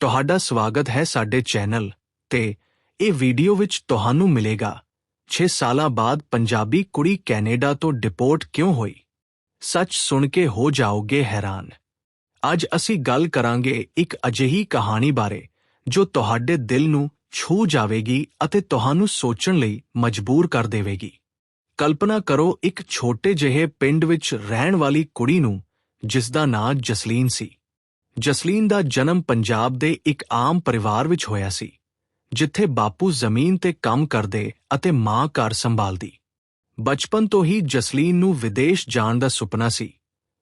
ਤੁਹਾਡਾ ਸਵਾਗਤ ਹੈ ਸਾਡੇ ਚੈਨਲ ਤੇ ਇਹ ਵੀਡੀਓ ਵਿੱਚ ਤੁਹਾਨੂੰ ਮਿਲੇਗਾ। 6 ਸਾਲਾਂ ਬਾਅਦ ਪੰਜਾਬੀ ਕੁੜੀ ਕੈਨੇਡਾ ਤੋਂ ਡਿਪੋਰਟ ਕਿਉਂ ਹੋਈ? ਸੱਚ ਸੁਣ ਕੇ ਹੋ ਜਾਓਗੇ ਹੈਰਾਨ। ਅੱਜ ਅਸੀਂ ਗੱਲ ਕਰਾਂਗੇ ਇੱਕ ਅਜਿਹੀ ਕਹਾਣੀ ਬਾਰੇ ਜੋ ਤੁਹਾਡੇ ਦਿਲ ਨੂੰ ਛੂ ਜਾਵੇਗੀ ਅਤੇ ਤੁਹਾਨੂੰ ਸੋਚਣ ਲਈ ਮਜਬੂਰ ਕਰ ਦੇਵੇਗੀ। ਕਲਪਨਾ ਕਰੋ ਇੱਕ ਛੋਟੇ ਜਿਹੇ ਪਿੰਡ ਵਿੱਚ ਰਹਿਣ ਵਾਲੀ ਕੁੜੀ ਨੂੰ ਜਿਸ ਦਾ ਨਾਂ ਜਸਲੀਨ ਸੀ। ਜਸਲੀਨ ਦਾ ਜਨਮ ਪੰਜਾਬ ਦੇ ਇੱਕ ਆਮ ਪਰਿਵਾਰ ਵਿੱਚ ਹੋਇਆ ਸੀ, ਜਿੱਥੇ ਬਾਪੂ ਜ਼ਮੀਨ ਤੇ ਕੰਮ ਕਰਦੇ ਅਤੇ ਮਾਂ ਘਰ ਸੰਭਾਲਦੀ। ਬਚਪਨ ਤੋਂ ਹੀ ਜਸਲੀਨ ਨੂੰ ਵਿਦੇਸ਼ ਜਾਣ ਦਾ ਸੁਪਨਾ ਸੀ।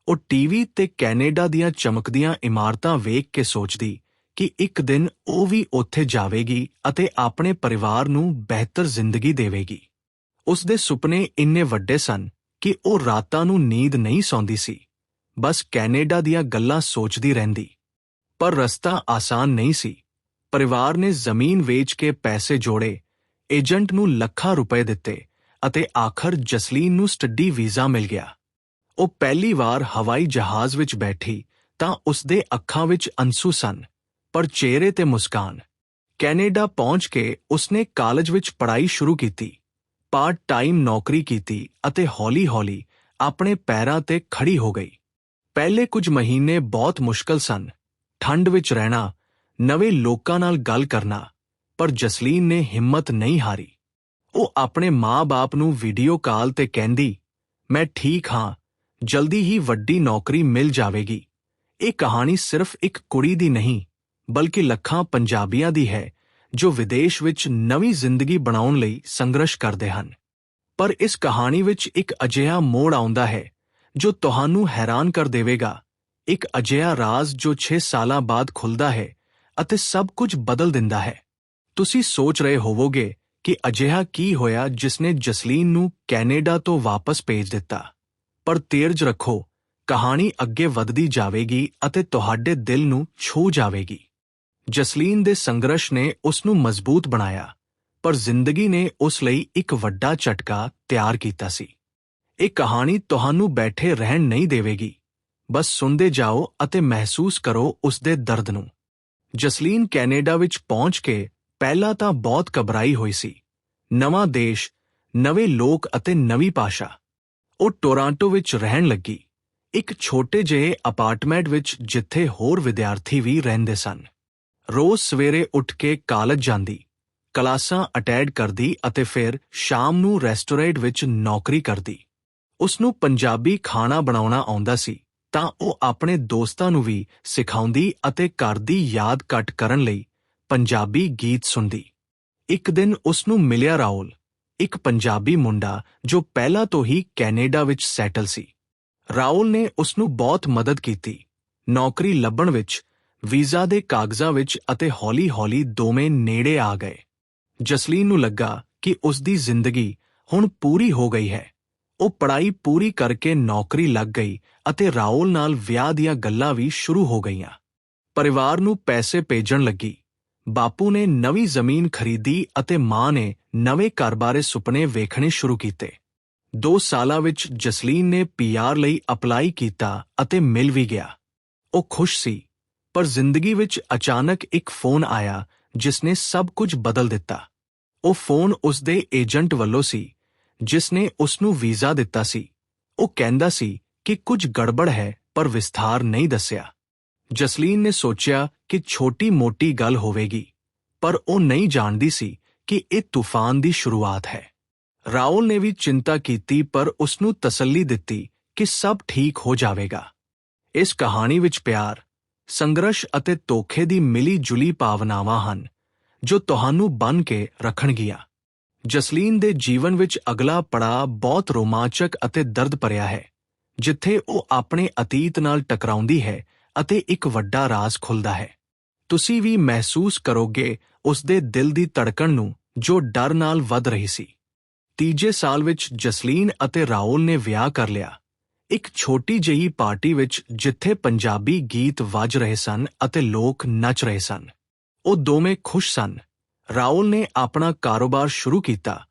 ਉਹ ਟੀਵੀ ਤੇ ਕੈਨੇਡਾ ਦੀਆਂ ਚਮਕਦੀਆਂ ਇਮਾਰਤਾਂ ਵੇਖ ਕੇ ਸੋਚਦੀ ਕਿ ਇੱਕ ਦਿਨ ਉਹ ਵੀ ਉੱਥੇ ਜਾਵੇਗੀ ਅਤੇ ਆਪਣੇ ਪਰਿਵਾਰ ਨੂੰ ਬਿਹਤਰ ਜ਼ਿੰਦਗੀ ਦੇਵੇਗੀ। ਉਸ ਦੇ ਸੁਪਨੇ ਇੰਨੇ ਵੱਡੇ ਸਨ ਕਿ ਉਹ ਰਾਤਾਂ ਨੂੰ ਨੀਂਦ ਨਹੀਂ ਸੌਂਦੀ ਸੀ। ਬਸ ਕੈਨੇਡਾ ਦੀਆਂ ਗੱਲਾਂ ਸੋਚਦੀ ਰਹਿੰਦੀ। ਪਰ ਰਸਤਾ ਆਸਾਨ ਨਹੀਂ ਸੀ। ਪਰਿਵਾਰ ਨੇ ਜ਼ਮੀਨ ਵੇਚ ਕੇ ਪੈਸੇ ਜੋੜੇ, ਏਜੰਟ ਨੂੰ ਲੱਖਾਂ ਰੁਪਏ ਦਿੱਤੇ ਅਤੇ ਆਖਰ ਜਸਲੀਨ ਨੂੰ ਸਟੱਡੀ ਵੀਜ਼ਾ ਮਿਲ ਗਿਆ। ਉਹ ਪਹਿਲੀ ਵਾਰ ਹਵਾਈ ਜਹਾਜ਼ ਵਿੱਚ ਬੈਠੀ ਤਾਂ ਉਸਦੇ ਅੱਖਾਂ ਵਿੱਚ ਅੰਸੂ ਸਨ, ਪਰ ਚਿਹਰੇ ਤੇ ਮੁਸਕਾਨ। ਕੈਨੇਡਾ ਪਹੁੰਚ ਕੇ ਉਸਨੇ ਕਾਲਜ ਵਿੱਚ ਪੜ੍ਹਾਈ ਸ਼ੁਰੂ ਕੀਤੀ ਪਾਰਟ ਟਾਈਮ ਨੌਕਰੀ ਕੀਤੀ ਅਤੇ ਹੌਲੀ-ਹੌਲੀ ਆਪਣੇ ਪੈਰਾਂ ਤੇ ਖੜੀ ਹੋ ਗਈ। ਪਹਿਲੇ ਕੁਝ ਮਹੀਨੇ ਬਹੁਤ ਮੁਸ਼ਕਲ ਸਨ। ਠੰਡ ਵਿੱਚ ਰਹਿਣਾ, ਨਵੇਂ ਲੋਕਾਂ ਨਾਲ ਗੱਲ ਕਰਨਾ, ਪਰ ਜਸਲੀਨ ਨੇ ਹਿੰਮਤ ਨਹੀਂ ਹਾਰੀ। ਉਹ ਆਪਣੇ ਮਾਂ-ਬਾਪ ਨੂੰ ਵੀਡੀਓ ਕਾਲ ਤੇ ਕਹਿੰਦੀ, ਮੈਂ ਠੀਕ ਹਾਂ, ਜਲਦੀ ਹੀ ਵੱਡੀ ਨੌਕਰੀ ਮਿਲ ਜਾਵੇਗੀ। ਇਹ ਕਹਾਣੀ ਸਿਰਫ ਇੱਕ ਕੁੜੀ ਦੀ ਨਹੀਂ, ਬਲਕਿ ਲੱਖਾਂ ਪੰਜਾਬੀਆਂ ਦੀ ਹੈ, ਜੋ ਵਿਦੇਸ਼ ਵਿੱਚ ਨਵੀਂ ਜ਼ਿੰਦਗੀ ਬਣਾਉਣ ਲਈ ਸੰਘਰਸ਼ ਕਰਦੇ ਹਨ। ਪਰ ਇਸ ਕਹਾਣੀ ਵਿੱਚ ਇੱਕ ਅਜਿਹਾ ਮੋੜ ਆਉਂਦਾ ਹੈ ਜੋ ਤੁਹਾਨੂੰ ਹੈਰਾਨ ਕਰ ਦੇਵੇਗਾ। ਇੱਕ ਅਜਿਹਾ ਰਾਜ਼ ਜੋ 6 ਸਾਲਾਂ ਬਾਅਦ ਖੁੱਲਦਾ ਹੈ ਅਤੇ ਸਭ ਕੁਝ ਬਦਲ ਦਿੰਦਾ ਹੈ। ਤੁਸੀਂ ਸੋਚ ਰਹੇ ਹੋਵੋਗੇ ਕਿ ਅਜਿਹਾ ਕੀ ਹੋਇਆ ਜਿਸਨੇ ਜਸਲੀਨ ਨੂੰ ਕੈਨੇਡਾ ਤੋਂ ਵਾਪਸ ਭੇਜ ਦਿੱਤਾ। ਪਰ ਤੇਰਜ ਰੱਖੋ, ਕਹਾਣੀ ਅੱਗੇ ਵਧਦੀ ਜਾਵੇਗੀ ਅਤੇ ਤੁਹਾਡੇ ਦਿਲ ਨੂੰ ਛੂ ਜਾਵੇਗੀ। ਜਸਲੀਨ ਦੇ ਸੰਘਰਸ਼ ਨੇ ਉਸ ਨੂੰ ਮਜ਼ਬੂਤ ਬਣਾਇਆ, ਪਰ ਜ਼ਿੰਦਗੀ ਨੇ ਉਸ ਲਈ ਇੱਕ ਵੱਡਾ ਝਟਕਾ ਤਿਆਰ ਕੀਤਾ ਸੀ। ਇਹ ਕਹਾਣੀ ਤੁਹਾਨੂੰ ਬੈਠੇ ਰਹਿਣ ਨਹੀਂ ਦੇਵੇਗੀ। ਬਸ ਸੁਣਦੇ ਜਾਓ ਅਤੇ ਮਹਿਸੂਸ ਕਰੋ ਉਸ ਦੇ ਦਰਦ ਨੂੰ। ਜਸਲੀਨ ਕੈਨੇਡਾ ਵਿੱਚ ਪਹੁੰਚ ਕੇ ਪਹਿਲਾਂ ਤਾਂ ਬਹੁਤ ਘਬਰਾਈ ਹੋਈ ਸੀ। ਨਵਾਂ ਦੇਸ਼, ਨਵੇਂ ਲੋਕ ਅਤੇ ਨਵੀਂ ਭਾਸ਼ਾ। ਉਹ ਟੋਰਾਂਟੋ ਵਿੱਚ ਰਹਿਣ ਲੱਗੀ। ਇੱਕ ਛੋਟੇ ਜਿਹੇ ਅਪਾਰਟਮੈਂਟ ਵਿੱਚ ਜਿੱਥੇ ਹੋਰ ਵਿਦਿਆਰਥੀ ਵੀ ਰਹਿੰਦੇ ਸਨ। ਰੋਜ਼ ਸਵੇਰੇ ਉੱਠ ਕੇ ਕਾਲਜ ਜਾਂਦੀ, ਕਲਾਸਾਂ ਅਟੈਂਡ ਕਰਦੀ ਅਤੇ ਫਿਰ ਸ਼ਾਮ ਨੂੰ ਰੈਸਟੋਰੈਂਟ ਵਿੱਚ ਨੌਕਰੀ ਕਰਦੀ। ਉਸ ਨੂੰ ਪੰਜਾਬੀ ਖਾਣਾ ਬਣਾਉਣਾ ਆਉਂਦਾ ਸੀ, ਤਾਂ ਉਹ ਆਪਣੇ ਦੋਸਤਾਂ ਨੂੰ ਵੀ ਸਿਖਾਉਂਦੀ ਅਤੇ ਘਰ ਦੀ ਯਾਦ ਕੱਟ ਕਰਨ ਲਈ ਪੰਜਾਬੀ ਗੀਤ ਸੁਣਦੀ। ਇੱਕ ਦਿਨ ਉਸ ਨੂੰ ਮਿਲਿਆ ਰਾਹੁਲ, ਇੱਕ ਪੰਜਾਬੀ ਮੁੰਡਾ ਜੋ ਪਹਿਲਾਂ ਤੋਂ ਹੀ ਕੈਨੇਡਾ ਵਿੱਚ ਸੈਟਲ ਸੀ। ਰਾਹੁਲ ਨੇ ਉਸ ਨੂੰ ਬਹੁਤ ਮਦਦ ਕੀਤੀ, ਨੌਕਰੀ ਲੱਭਣ ਵਿੱਚ, ਵੀਜ਼ਾ ਦੇ ਕਾਗਜ਼ਾਂ ਵਿੱਚ ਅਤੇ ਹੌਲੀ-ਹੌਲੀ ਦੋਵੇਂ ਨੇੜੇ ਆ ਗਏ। ਜਸਲੀਨ ਨੂੰ ਲੱਗਾ ਕਿ ਉਸ ਦੀ ਜ਼ਿੰਦਗੀ ਹੁਣ ਪੂਰੀ ਹੋ ਗਈ ਹੈ। ਉਹ ਪੜ੍ਹਾਈ ਪੂਰੀ ਕਰਕੇ ਨੌਕਰੀ ਲੱਗ ਗਈ ਅਤੇ ਰਾਹੁਲ ਨਾਲ ਵਿਆਹ ਦੀਆਂ ਗੱਲਾਂ ਵੀ ਸ਼ੁਰੂ ਹੋ ਗਈਆਂ। ਪਰਿਵਾਰ ਨੂੰ ਪੈਸੇ ਭੇਜਣ ਲੱਗੀ। ਬਾਪੂ ਨੇ ਨਵੀਂ ਜ਼ਮੀਨ ਖਰੀਦੀ ਅਤੇ ਮਾਂ ਨੇ ਨਵੇਂ ਘਰ ਬਾਰੇ ਸੁਪਨੇ ਵੇਖਣੇ ਸ਼ੁਰੂ ਕੀਤੇ। 2 ਸਾਲਾਂ ਵਿੱਚ ਜਸਲੀਨ ਨੇ ਪੀਆਰ ਲਈ ਅਪਲਾਈ ਕੀਤਾ ਅਤੇ ਮਿਲ ਵੀ ਗਿਆ। ਉਹ ਖੁਸ਼ ਸੀ, ਪਰ ਜ਼ਿੰਦਗੀ ਵਿੱਚ ਅਚਾਨਕ ਇੱਕ ਫੋਨ ਆਇਆ, ਜਿਸ ਨੇ ਸਭ ਕੁਝ ਬਦਲ ਦਿੱਤਾ। ਉਹ ਫੋਨ ਉਸ ਦੇ ਏਜੰਟ ਵੱਲੋਂ ਸੀ। ਜਿਸ ਨੇ ਉਸ ਨੂੰ ਵੀਜ਼ਾ ਦਿੱਤਾ ਸੀ। ਉਹ ਕਹਿੰਦਾ ਸੀ ਕਿ ਕੁਝ ਗੜਬੜ ਹੈ, ਪਰ ਵਿਸਥਾਰ ਨਹੀਂ ਦੱਸਿਆ। ਜਸਲੀਨ ਨੇ ਸੋਚਿਆ ਕਿ ਛੋਟੀ-ਮੋਟੀ ਗੱਲ ਹੋਵੇਗੀ, ਪਰ ਉਹ ਨਹੀਂ ਜਾਣਦੀ ਸੀ ਕਿ ਇਹ ਤੂਫਾਨ ਦੀ ਸ਼ੁਰੂਆਤ ਹੈ। ਰਾਉਲ ਨੇ ਵੀ ਚਿੰਤਾ ਕੀਤੀ, ਪਰ ਉਸ ਨੂੰ ਤਸੱਲੀ ਦਿੱਤੀ ਕਿ ਸਭ ਠੀਕ ਹੋ ਜਾਵੇਗਾ। ਇਸ ਕਹਾਣੀ ਵਿੱਚ ਪਿਆਰ, ਸੰਘਰਸ਼ ਅਤੇ ਧੋਖੇ ਦੀ ਮਿਲੀ-ਜੁਲੀ ਭਾਵਨਾਵਾਂ ਹਨ, ਜੋ ਤੁਹਾਨੂੰ ਬੰਨ ਕੇ ਰੱਖਣਗੀਆਂ। ਜਸਲੀਨ ਦੇ ਜੀਵਨ ਵਿੱਚ ਅਗਲਾ ਪੜਾਅ ਬਹੁਤ ਰੋਮਾਂਚਕ ਅਤੇ ਦਰਦ ਭਰਿਆ ਹੈ, ਜਿੱਥੇ ਉਹ ਆਪਣੇ ਅਤੀਤ ਨਾਲ ਟਕਰਾਉਂਦੀ ਹੈ ਅਤੇ ਇੱਕ ਵੱਡਾ ਰਾਜ਼ ਖੁੱਲਦਾ ਹੈ। ਤੁਸੀਂ ਵੀ ਮਹਿਸੂਸ ਕਰੋਗੇ ਉਸ ਦੇ ਦਿਲ ਦੀ ਧੜਕਣ ਨੂੰ ਜੋ ਡਰ ਨਾਲ ਵੱਧ ਰਹੀ ਸੀ। ਤੀਜੇ ਸਾਲ ਵਿੱਚ ਜਸਲੀਨ ਅਤੇ ਰਾਹੁਲ ਨੇ ਵਿਆਹ ਕਰ ਲਿਆ। ਇੱਕ ਛੋਟੀ ਜਿਹੀ ਪਾਰਟੀ ਵਿੱਚ ਜਿੱਥੇ ਪੰਜਾਬੀ ਗੀਤ ਵੱਜ ਰਹੇ ਸਨ ਅਤੇ ਲੋਕ ਨੱਚ ਰਹੇ ਸਨ। ਉਹ ਦੋਵੇਂ ਖੁਸ਼ ਸਨ ਰਾਉਲ ਨੇ ਆਪਣਾ ਕਾਰੋਬਾਰ ਸ਼ੁਰੂ ਕੀਤਾ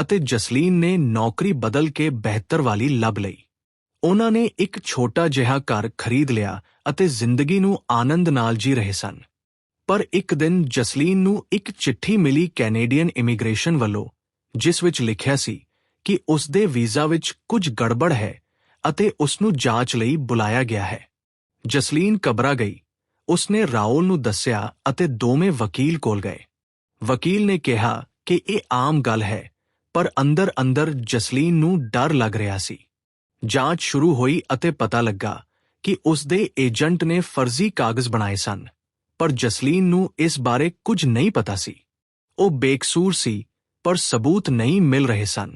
ਅਤੇ ਜਸਲੀਨ ਨੇ ਨੌਕਰੀ ਬਦਲ ਕੇ ਬਿਹਤਰ ਵਾਲੀ ਲੱਭ ਲਈ। ਉਹਨਾਂ ਨੇ ਇੱਕ ਛੋਟਾ ਜਿਹਾ ਘਰ ਖਰੀਦ ਲਿਆ ਅਤੇ ਜ਼ਿੰਦਗੀ ਨੂੰ ਆਨੰਦ ਨਾਲ ਜੀ ਰਹੇ ਸਨ। ਪਰ ਇੱਕ ਦਿਨ ਜਸਲੀਨ ਨੂੰ ਇੱਕ ਚਿੱਠੀ ਮਿਲੀ ਕੈਨੇਡੀਅਨ ਇਮੀਗ੍ਰੇਸ਼ਨ ਵੱਲੋਂ, ਜਿਸ ਵਿੱਚ ਲਿਖਿਆ ਸੀ ਕਿ ਉਸ ਦੇ ਵੀਜ਼ਾ ਵਿੱਚ ਕੁਝ ਗੜਬੜ ਹੈ ਅਤੇ ਉਸ ਨੂੰ ਜਾਂਚ ਲਈ ਬੁਲਾਇਆ ਗਿਆ ਹੈ। ਜਸਲੀਨ ਕਬਰਾ ਗਈ। ਉਸਨੇ ਰਾਉਲ ਨੂੰ ਦੱਸਿਆ ਅਤੇ ਦੋਵੇਂ ਵਕੀਲ ਕੋਲ ਗਏ। ਵਕੀਲ ਨੇ ਕਿਹਾ ਕਿ ਇਹ ਆਮ ਗੱਲ ਹੈ, ਪਰ ਅੰਦਰ ਅੰਦਰ ਜਸਲੀਨ ਨੂੰ ਡਰ ਲੱਗ ਰਿਹਾ ਸੀ। ਜਾਂਚ ਸ਼ੁਰੂ ਹੋਈ ਅਤੇ ਪਤਾ ਲੱਗਾ ਕਿ ਉਸ ਦੇ ਏਜੰਟ ਨੇ ਫਰਜ਼ੀ ਕਾਗਜ਼ ਬਣਾਏ ਸਨ, ਪਰ ਜਸਲੀਨ ਨੂੰ ਇਸ ਬਾਰੇ ਕੁਝ ਨਹੀਂ ਪਤਾ ਸੀ। ਉਹ ਬੇਕਸੂਰ ਸੀ, ਪਰ ਸਬੂਤ ਨਹੀਂ ਮਿਲ ਰਹੇ ਸਨ।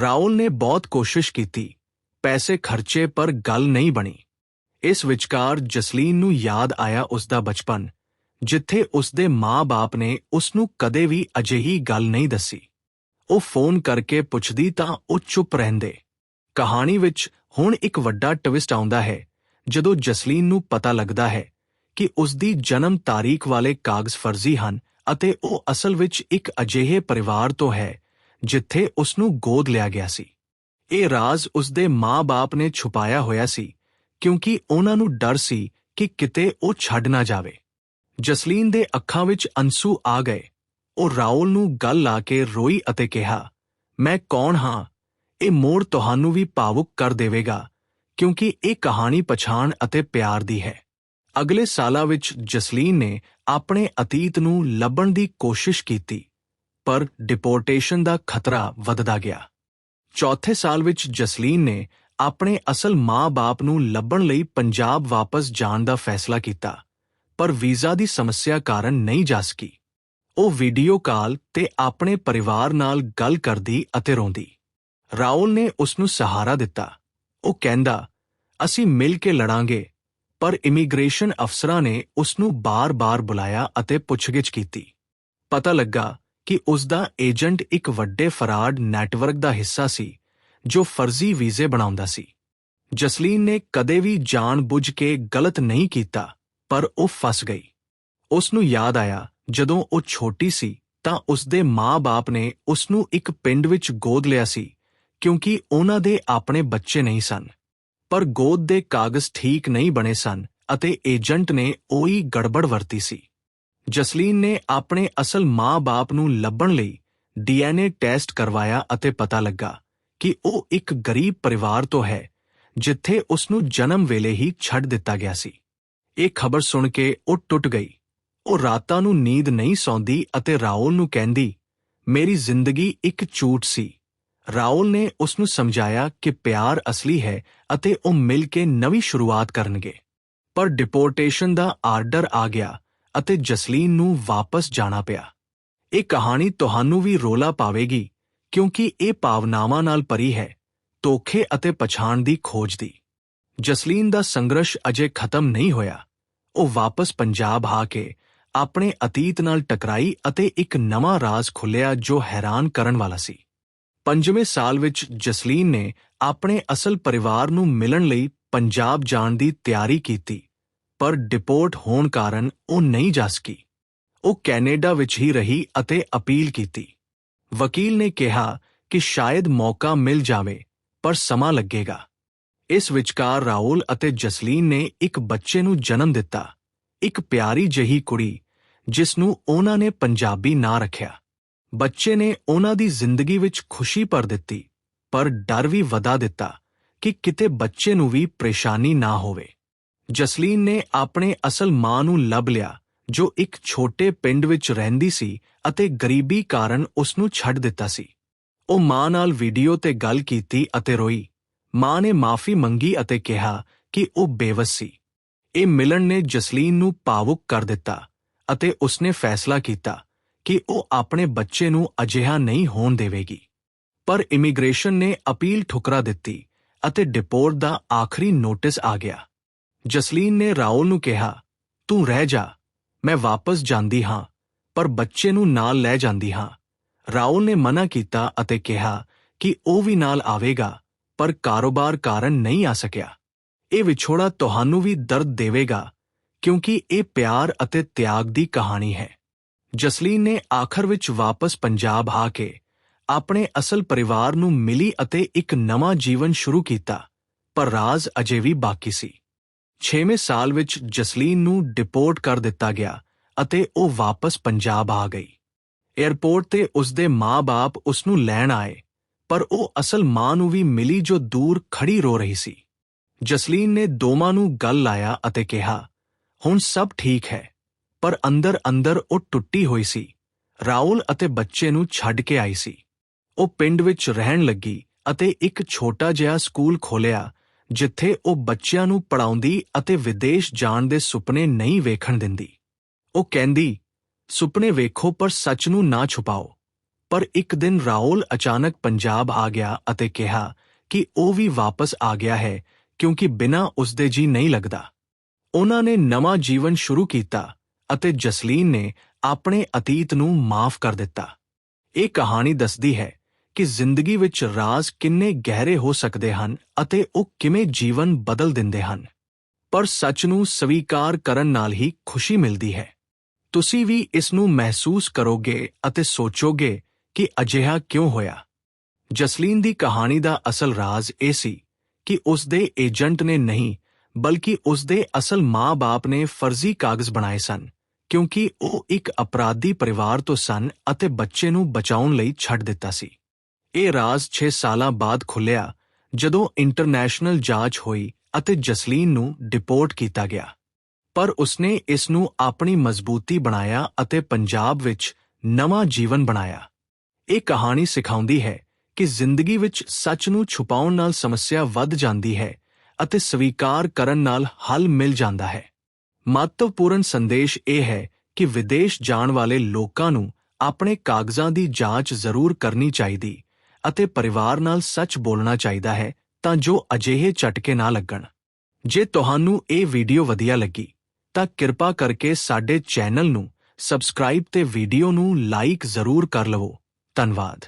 ਰਾਉਲ ਨੇ ਬਹੁਤ ਕੋਸ਼ਿਸ਼ ਕੀਤੀ, ਪੈਸੇ ਖਰਚੇ ਪਰ ਗੱਲ ਨਹੀਂ ਬਣੀ। ਇਸ ਵਿਚਕਾਰ ਜਸਲੀਨ ਨੂੰ ਯਾਦ ਆਇਆ ਉਸ ਦਾ ਬਚਪਨ ਜਿੱਥੇ ਉਸਦੇ ਮਾਂ-ਬਾਪ ਨੇ ਉਸ ਨੂੰ ਕਦੇ ਵੀ ਅਜਿਹੀ ਗੱਲ ਨਹੀਂ ਦੱਸੀ। ਉਹ ਫੋਨ ਕਰਕੇ ਪੁੱਛਦੀ ਤਾਂ ਉਹ ਚੁੱਪ ਰਹਿੰਦੇ। ਕਹਾਣੀ ਵਿੱਚ ਹੁਣ ਇੱਕ ਵੱਡਾ ਟਵਿਸਟ ਆਉਂਦਾ ਹੈ, ਜਦੋਂ ਜਸਲੀਨ ਨੂੰ ਪਤਾ ਲੱਗਦਾ ਹੈ ਕਿ ਉਸਦੀ ਜਨਮ ਤਾਰੀਖ ਵਾਲੇ ਕਾਗਜ਼ ਫਰਜ਼ੀ ਹਨ ਅਤੇ ਉਹ ਅਸਲ ਵਿੱਚ ਇੱਕ ਅਜਿਹੇ ਪਰਿਵਾਰ ਤੋਂ ਹੈ, ਜਿੱਥੇ ਉਸ ਨੂੰ ਗੋਦ ਲਿਆ ਗਿਆ ਸੀ। ਇਹ ਰਾਜ਼ ਉਸਦੇ ਮਾਂ-ਬਾਪ ਨੇ ਛੁਪਾਇਆ ਹੋਇਆ ਸੀ, ਕਿਉਂਕਿ ਉਹਨਾਂ ਨੂੰ ਡਰ ਸੀ ਕਿ ਕਿਤੇ ਉਹ ਛੱਡ ਨਾ ਜਾਵੇ। ਜਸਲੀਨ ਦੇ ਅੱਖਾਂ ਵਿੱਚ ਅੰਸੂ ਆ ਗਏ। ਉਹ ਰਾਉਲ ਨੂੰ ਗੱਲ ਲਾ ਕੇ ਰੋਈ ਅਤੇ ਕਿਹਾ, ਮੈਂ ਕੌਣ ਹਾਂ? ਇਹ ਮੋੜ ਤੁਹਾਨੂੰ ਵੀ ਭਾਵੁਕ ਕਰ ਦੇਵੇਗਾ, ਕਿਉਂਕਿ ਇਹ ਕਹਾਣੀ ਪਛਾਣ ਅਤੇ ਪਿਆਰ ਦੀ ਹੈ। ਅਗਲੇ ਸਾਲਾਂ ਵਿੱਚ ਜਸਲੀਨ ਨੇ ਆਪਣੇ ਅਤੀਤ ਨੂੰ ਲੱਭਣ ਦੀ ਕੋਸ਼ਿਸ਼ ਕੀਤੀ, ਪਰ ਡਿਪੋਰਟੇਸ਼ਨ ਦਾ ਖਤਰਾ ਵੱਧਦਾ ਗਿਆ। ਚੌਥੇ ਸਾਲ ਵਿੱਚ ਜਸਲੀਨ ਨੇ ਆਪਣੇ ਅਸਲ ਮਾਂ-ਬਾਪ ਨੂੰ ਲੱਭਣ ਲਈ ਪੰਜਾਬ ਵਾਪਸ ਜਾਣ ਦਾ ਫੈਸਲਾ ਕੀਤਾ। ਪਰ ਵੀਜ਼ਾ ਦੀ ਸਮੱਸਿਆ ਕਾਰਨ ਨਹੀਂ ਜਾ ਸਕੀ। ਉਹ ਵੀਡੀਓ ਕਾਲ ਤੇ ਆਪਣੇ ਪਰਿਵਾਰ ਨਾਲ ਗੱਲ ਕਰਦੀ ਅਤੇ ਰੋਂਦੀ। ਰਾਹੁਲ ਨੇ ਉਸ ਨੂੰ ਸਹਾਰਾ ਦਿੱਤਾ। ਉਹ ਕਹਿੰਦਾ, ਅਸੀਂ ਮਿਲ ਕੇ ਲੜਾਂਗੇ। ਪਰ ਇਮੀਗ੍ਰੇਸ਼ਨ ਅਫਸਰਾਂ ਨੇ ਉਸ ਨੂੰ ਬਾਰ-ਬਾਰ ਬੁਲਾਇਆ ਅਤੇ ਪੁੱਛਗਿੱਛ ਕੀਤੀ। ਪਤਾ ਲੱਗਾ ਕਿ ਉਸ ਦਾ ਏਜੰਟ ਇੱਕ ਵੱਡੇ ਫਰਾਡ ਨੈਟਵਰਕ ਦਾ ਹਿੱਸਾ ਸੀ, ਜੋ ਫਰਜ਼ੀ ਵੀਜ਼ੇ ਬਣਾਉਂਦਾ ਸੀ। ਜਸਲੀਨ ਨੇ ਕਦੇ ਵੀ ਜਾਣ-ਬੁੱਝ ਕੇ ਗਲਤ ਨਹੀਂ ਕੀਤਾ। ਪਰ ਉਹ ਫਸ ਗਈ। ਉਸ ਨੂੰ ਯਾਦ ਆਇਆ, ਜਦੋਂ ਉਹ ਛੋਟੀ ਸੀ, ਤਾਂ ਉਸ ਦੇ ਮਾਂ-ਬਾਪ ਨੇ ਉਸ ਨੂੰ ਇੱਕ ਪਿੰਡ ਵਿੱਚ ਗੋਦ ਲਿਆ ਸੀ, ਕਿਉਂਕਿ ਉਹਨਾਂ ਦੇ ਆਪਣੇ ਬੱਚੇ ਨਹੀਂ ਸਨ। ਪਰ ਗੋਦ ਦੇ ਕਾਗਜ਼ ਠੀਕ ਨਹੀਂ ਬਣੇ ਸਨ ਅਤੇ ਏਜੰਟ ਨੇ ਉਹੀ ਗੜਬੜ ਵਰਤੀ ਸੀ। ਜਸਲੀਨ ਨੇ ਆਪਣੇ ਅਸਲ ਮਾਂ-ਬਾਪ ਨੂੰ ਲੱਭਣ ਲਈ ਡੀਐਨਏ ਟੈਸਟ ਕਰਵਾਇਆ ਅਤੇ ਪਤਾ ਲੱਗਾ ਕਿ ਉਹ ਇੱਕ ਗਰੀਬ ਪਰਿਵਾਰ ਤੋਂ ਹੈ, ਜਿੱਥੇ ਉਸ ਨੂੰ ਜਨਮ ਵੇਲੇ ਹੀ ਛੱਡ ਦਿੱਤਾ ਗਿਆ ਸੀ। ਇਹ ਖਬਰ ਸੁਣ ਕੇ ਉਹ ਟੁੱਟ ਗਈ। ਉਹ ਰਾਤਾਂ ਨੂੰ ਨੀਂਦ ਨਹੀਂ ਸੌਂਦੀ ਅਤੇ ਰਾਉਲ ਨੂੰ ਕਹਿੰਦੀ, ਮੇਰੀ ਜ਼ਿੰਦਗੀ ਇੱਕ ਝੂਠ ਸੀ। ਰਾਉਲ ਨੇ ਉਸ ਨੂੰ ਸਮਝਾਇਆ ਕਿ ਪਿਆਰ ਅਸਲੀ ਹੈ ਅਤੇ ਉਹ ਮਿਲ ਕੇ ਨਵੀਂ ਸ਼ੁਰੂਆਤ ਕਰਨਗੇ। ਪਰ ਡਿਪੋਰਟੇਸ਼ਨ ਦਾ ਆਰਡਰ ਆ ਗਿਆ ਅਤੇ ਜਸਲੀਨ ਨੂੰ ਵਾਪਸ ਜਾਣਾ ਪਿਆ। ਇਹ ਕਹਾਣੀ ਤੁਹਾਨੂੰ ਵੀ ਰੋਲਾ ਪਾਵੇਗੀ, ਕਿਉਂਕਿ ਇਹ ਭਾਵਨਾਵਾਂ ਨਾਲ ਭਰੀ ਹੈ ਤੋਖੇ ਅਤੇ ਪਛਾਣ ਦੀ ਖੋਜ ਦੀ। ਜਸਲੀਨ ਦਾ ਸੰਘਰਸ਼ ਅਜੇ ਖਤਮ ਨਹੀਂ ਹੋਇਆ। ਉਹ ਵਾਪਸ ਪੰਜਾਬ ਆ ਕੇ ਆਪਣੇ ਅਤੀਤ ਨਾਲ ਟਕਰਾਈ ਅਤੇ ਇੱਕ ਨਵਾਂ ਰਾਜ਼ ਖੁੱਲਿਆ ਜੋ ਹੈਰਾਨ ਕਰਨ ਵਾਲਾ ਸੀ। ਪੰਜਵੇਂ ਸਾਲ ਵਿੱਚ ਜਸਲੀਨ ਨੇ ਆਪਣੇ ਅਸਲ ਪਰਿਵਾਰ ਨੂੰ ਮਿਲਣ ਲਈ ਪੰਜਾਬ ਜਾਣ ਦੀ ਤਿਆਰੀ ਕੀਤੀ, ਪਰ ਡਿਪੋਰਟ ਹੋਣ ਕਾਰਨ ਉਹ ਨਹੀਂ ਜਾ ਸਕੀ। ਉਹ ਕੈਨੇਡਾ ਵਿੱਚ ਹੀ ਰਹੀ ਅਤੇ ਅਪੀਲ ਕੀਤੀ। ਵਕੀਲ ਨੇ ਕਿਹਾ ਕਿ ਸ਼ਾਇਦ ਮੌਕਾ ਮਿਲ ਜਾਵੇ, ਪਰ ਸਮਾਂ ਲੱਗੇਗਾ। ਇਸ ਵਿਚਕਾਰ ਰਾਹੁਲ ਅਤੇ ਜਸਲੀਨ ਨੇ ਇੱਕ ਬੱਚੇ ਨੂੰ ਜਨਮ ਦਿੱਤਾ, ਇੱਕ ਪਿਆਰੀ ਜਹੀ ਕੁੜੀ, ਜਿਸ ਨੂੰ ਉਹਨਾਂ ਨੇ ਪੰਜਾਬੀ ਨਾਂ ਰੱਖਿਆ। ਬੱਚੇ ਨੇ ਉਹਨਾਂ ਦੀ ਜ਼ਿੰਦਗੀ ਵਿੱਚ ਖੁਸ਼ੀ ਭਰ ਦਿੱਤੀ, ਪਰ ਡਰ ਵੀ ਵਧਾ ਦਿੱਤਾ ਕਿ ਕਿਤੇ ਬੱਚੇ ਨੂੰ ਵੀ ਪਰੇਸ਼ਾਨੀ ਨਾ ਹੋਵੇ। ਜਸਲੀਨ ਨੇ ਆਪਣੇ ਅਸਲ ਮਾਂ ਨੂੰ ਲੱਭ ਲਿਆ, ਜੋ ਇੱਕ ਛੋਟੇ ਪਿੰਡ ਵਿੱਚ ਰਹਿੰਦੀ ਸੀ ਅਤੇ ਗਰੀਬੀ ਕਾਰਨ ਉਸ ਨੂੰ ਛੱਡ ਦਿੱਤਾ ਸੀ। ਉਹ ਮਾਂ ਨਾਲ ਵੀਡੀਓ ਤੇ ਗੱਲ ਕੀਤੀ ਅਤੇ ਰੋਈ ਮਾਂ ਨੇ ਮਾਫੀ ਮੰਗੀ ਅਤੇ ਕਿਹਾ ਕਿ ਉਹ ਬੇਵਸ ਸੀ। ਇਹ ਮਿਲਣ ਨੇ ਜਸਲੀਨ ਨੂੰ ਭਾਵੁਕ ਕਰ ਦਿੱਤਾ ਅਤੇ ਉਸਨੇ ਫੈਸਲਾ ਕੀਤਾ ਕਿ ਉਹ ਆਪਣੇ ਬੱਚੇ ਨੂੰ ਅਜਿਹਾ ਨਹੀਂ ਹੋਣ ਦੇਵੇਗੀ। ਪਰ ਇਮੀਗ੍ਰੇਸ਼ਨ ਨੇ ਅਪੀਲ ਠੁਕਰਾ ਦਿੱਤੀ ਅਤੇ ਡਿਪੋਰਟ ਦਾ ਆਖਰੀ ਨੋਟਿਸ ਆ ਗਿਆ। ਜਸਲੀਨ ਨੇ ਰਾਉਲ ਨੂੰ ਕਿਹਾ, ਤੂੰ ਰਹਿ ਜਾ, ਮੈਂ ਵਾਪਸ ਜਾਂਦੀ ਹਾਂ, ਪਰ ਬੱਚੇ ਨੂੰ ਨਾਲ ਲੈ ਜਾਂਦੀ ਹਾਂ। ਰਾਉਲ ਨੇ ਮਨਾ ਕੀਤਾ ਅਤੇ ਕਿਹਾ ਕਿ ਉਹ ਵੀ ਨਾਲ ਆਵੇਗਾ। ਪਰ ਕਾਰੋਬਾਰ ਕਾਰਨ ਨਹੀਂ ਆ ਸਕਿਆ। ਇਹ ਵਿਛੋੜਾ ਤੁਹਾਨੂੰ ਵੀ ਦਰਦ ਦੇਵੇਗਾ, ਕਿਉਂਕਿ ਇਹ ਪਿਆਰ ਅਤੇ ਤਿਆਗ ਦੀ ਕਹਾਣੀ ਹੈ। ਜਸਲੀਨ ਨੇ ਆਖਰ ਵਿੱਚ ਵਾਪਸ ਪੰਜਾਬ ਆ ਕੇ ਆਪਣੇ ਅਸਲ ਪਰਿਵਾਰ ਨੂੰ ਮਿਲੀ ਅਤੇ ਇੱਕ ਨਵਾਂ ਜੀਵਨ ਸ਼ੁਰੂ ਕੀਤਾ, ਪਰ ਰਾਜ਼ ਅਜੇ ਵੀ ਬਾਕੀ ਸੀ। 6ਵੇਂ ਸਾਲ ਵਿੱਚ ਜਸਲੀਨ ਨੂੰ ਡਿਪੋਰਟ ਕਰ ਦਿੱਤਾ ਗਿਆ ਅਤੇ ਉਹ ਵਾਪਸ ਪੰਜਾਬ ਆ ਗਈ। ਏਅਰਪੋਰਟ ਤੇ ਉਸਦੇ ਮਾਂ-ਬਾਪ ਉਸ ਨੂੰ ਲੈਣ ਆਏ ਪਰ ਉਹ ਅਸਲ ਮਾਂ ਨੂੰ ਵੀ ਮਿਲੀ ਜੋ ਦੂਰ ਖੜੀ ਰੋ ਰਹੀ ਸੀ। ਜਸਲੀਨ ਨੇ ਦੋਵਾਂ ਨੂੰ ਗੱਲ ਲਾਇਆ ਅਤੇ ਕਿਹਾ, ਹੁਣ ਸਭ ਠੀਕ ਹੈ, ਪਰ ਅੰਦਰ ਅੰਦਰ ਉਹ ਟੁੱਟੀ ਹੋਈ ਸੀ। ਰਾਹੁਲ ਅਤੇ ਬੱਚੇ ਨੂੰ ਛੱਡ ਕੇ ਆਈ ਸੀ। ਉਹ ਪਿੰਡ ਵਿੱਚ ਰਹਿਣ ਲੱਗੀ ਅਤੇ ਇੱਕ ਛੋਟਾ ਜਿਹਾ ਸਕੂਲ ਖੋਲ੍ਹਿਆ, ਜਿੱਥੇ ਉਹ ਬੱਚਿਆਂ ਨੂੰ ਪੜਾਉਂਦੀ ਅਤੇ ਵਿਦੇਸ਼ ਜਾਣ ਦੇ ਸੁਪਨੇ ਨਹੀਂ ਵੇਖਣ ਦਿੰਦੀ। ਉਹ ਕਹਿੰਦੀ, ਸੁਪਨੇ ਵੇਖੋ ਪਰ ਸੱਚ ਨੂੰ ਨਾ ਛੁਪਾਓ। ਪਰ ਇੱਕ ਦਿਨ ਰਾਉਲ ਅਚਾਨਕ ਪੰਜਾਬ ਆ ਗਿਆ ਅਤੇ ਕਿਹਾ ਕਿ ਉਹ ਵੀ ਵਾਪਸ ਆ ਗਿਆ ਹੈ, ਕਿਉਂਕਿ ਬਿਨਾਂ ਉਸਦੇ ਜੀ ਨਹੀਂ ਲੱਗਦਾ। ਉਹਨਾਂ ਨੇ ਨਵਾਂ ਜੀਵਨ ਸ਼ੁਰੂ ਕੀਤਾ ਅਤੇ ਜਸਲੀਨ ਨੇ ਆਪਣੇ ਅਤੀਤ ਨੂੰ ਮਾਫ ਕਰ ਦਿੱਤਾ। ਇਹ ਕਹਾਣੀ ਦੱਸਦੀ ਹੈ ਕਿ ਜ਼ਿੰਦਗੀ ਵਿੱਚ ਰਾਜ਼ ਕਿੰਨੇ ਗਹਿਰੇ ਹੋ ਸਕਦੇ ਹਨ ਅਤੇ ਉਹ ਕਿਵੇਂ ਜੀਵਨ ਬਦਲ ਦਿੰਦੇ ਹਨ। ਪਰ ਸੱਚ ਨੂੰ ਸਵੀਕਾਰ ਕਰਨ ਨਾਲ ਹੀ ਖੁਸ਼ੀ ਮਿਲਦੀ ਹੈ। ਤੁਸੀਂ ਵੀ ਇਸ ਨੂੰ ਮਹਿਸੂਸ ਕਰੋਗੇ ਅਤੇ ਸੋਚੋਗੇ ਕਿ ਅਜਿਹਾ ਕਿਉਂ ਹੋਇਆ? ਜਸਲੀਨ ਦੀ ਕਹਾਣੀ ਦਾ ਅਸਲ ਰਾਜ਼ ਇਹ ਸੀ ਕਿ ਉਸ ਦੇ ਏਜੰਟ ਨੇ ਨਹੀਂ, ਬਲਕਿ ਉਸ ਦੇ ਅਸਲ ਮਾਂ-ਬਾਪ ਨੇ ਫਰਜ਼ੀ ਕਾਗਜ਼ ਬਣਾਏ ਸਨ, ਕਿਉਂਕਿ ਉਹ ਇੱਕ ਅਪਰਾਧੀ ਪਰਿਵਾਰ ਤੋਂ ਸਨ ਅਤੇ ਬੱਚੇ ਨੂੰ ਬਚਾਉਣ ਲਈ ਛੱਡ ਦਿੱਤਾ ਸੀ। ਇਹ ਰਾਜ਼ 6 ਸਾਲਾਂ ਬਾਅਦ ਖੁੱਲਿਆ ਜਦੋਂ ਇੰਟਰਨੈਸ਼ਨਲ ਜਾਂਚ ਹੋਈ ਅਤੇ ਜਸਲੀਨ ਨੂੰ ਡਿਪੋਰਟ ਕੀਤਾ ਗਿਆ। ਪਰ ਉਸਨੇ ਇਸ ਨੂੰ ਆਪਣੀ ਮਜ਼ਬੂਤੀ ਬਣਾਇਆ ਅਤੇ ਪੰਜਾਬ ਵਿੱਚ ਨਵਾਂ ਜੀਵਨ ਬਣਾਇਆ। ਇਹ ਕਹਾਣੀ ਸਿਖਾਉਂਦੀ ਹੈ ਕਿ ਜ਼ਿੰਦਗੀ ਵਿੱਚ ਸੱਚ ਨੂੰ ਛੁਪਾਉਣ ਨਾਲ ਸਮੱਸਿਆ ਵੱਧ ਜਾਂਦੀ ਹੈ ਅਤੇ ਸਵੀਕਾਰ ਕਰਨ ਨਾਲ ਹੱਲ ਮਿਲ ਜਾਂਦਾ ਹੈ। ਮਹੱਤਵਪੂਰਨ ਸੰਦੇਸ਼ ਇਹ ਹੈ ਕਿ ਵਿਦੇਸ਼ ਜਾਣ ਵਾਲੇ ਲੋਕਾਂ ਨੂੰ ਆਪਣੇ ਕਾਗਜ਼ਾਂ ਦੀ ਜਾਂਚ ਜ਼ਰੂਰ ਕਰਨੀ ਚਾਹੀਦੀ ਅਤੇ ਪਰਿਵਾਰ ਨਾਲ ਸੱਚ ਬੋਲਣਾ ਚਾਹੀਦਾ ਹੈ ਤਾਂ ਜੋ ਅਜਿਹੇ ਝਟਕੇ ਨਾ ਲੱਗਣ। ਜੇ ਤੁਹਾਨੂੰ ਇਹ ਵੀਡੀਓ ਵਧੀਆ ਲੱਗੀ, ਤਾਂ ਕਿਰਪਾ ਕਰਕੇ ਸਾਡੇ ਚੈਨਲ ਨੂੰ ਸਬਸਕ੍ਰਾਈਬ ਤੇ ਵੀਡੀਓ ਨੂੰ ਲਾਈਕ ਜ਼ਰੂਰ ਕਰ ਲਵੋ। ਧੰਨਵਾਦ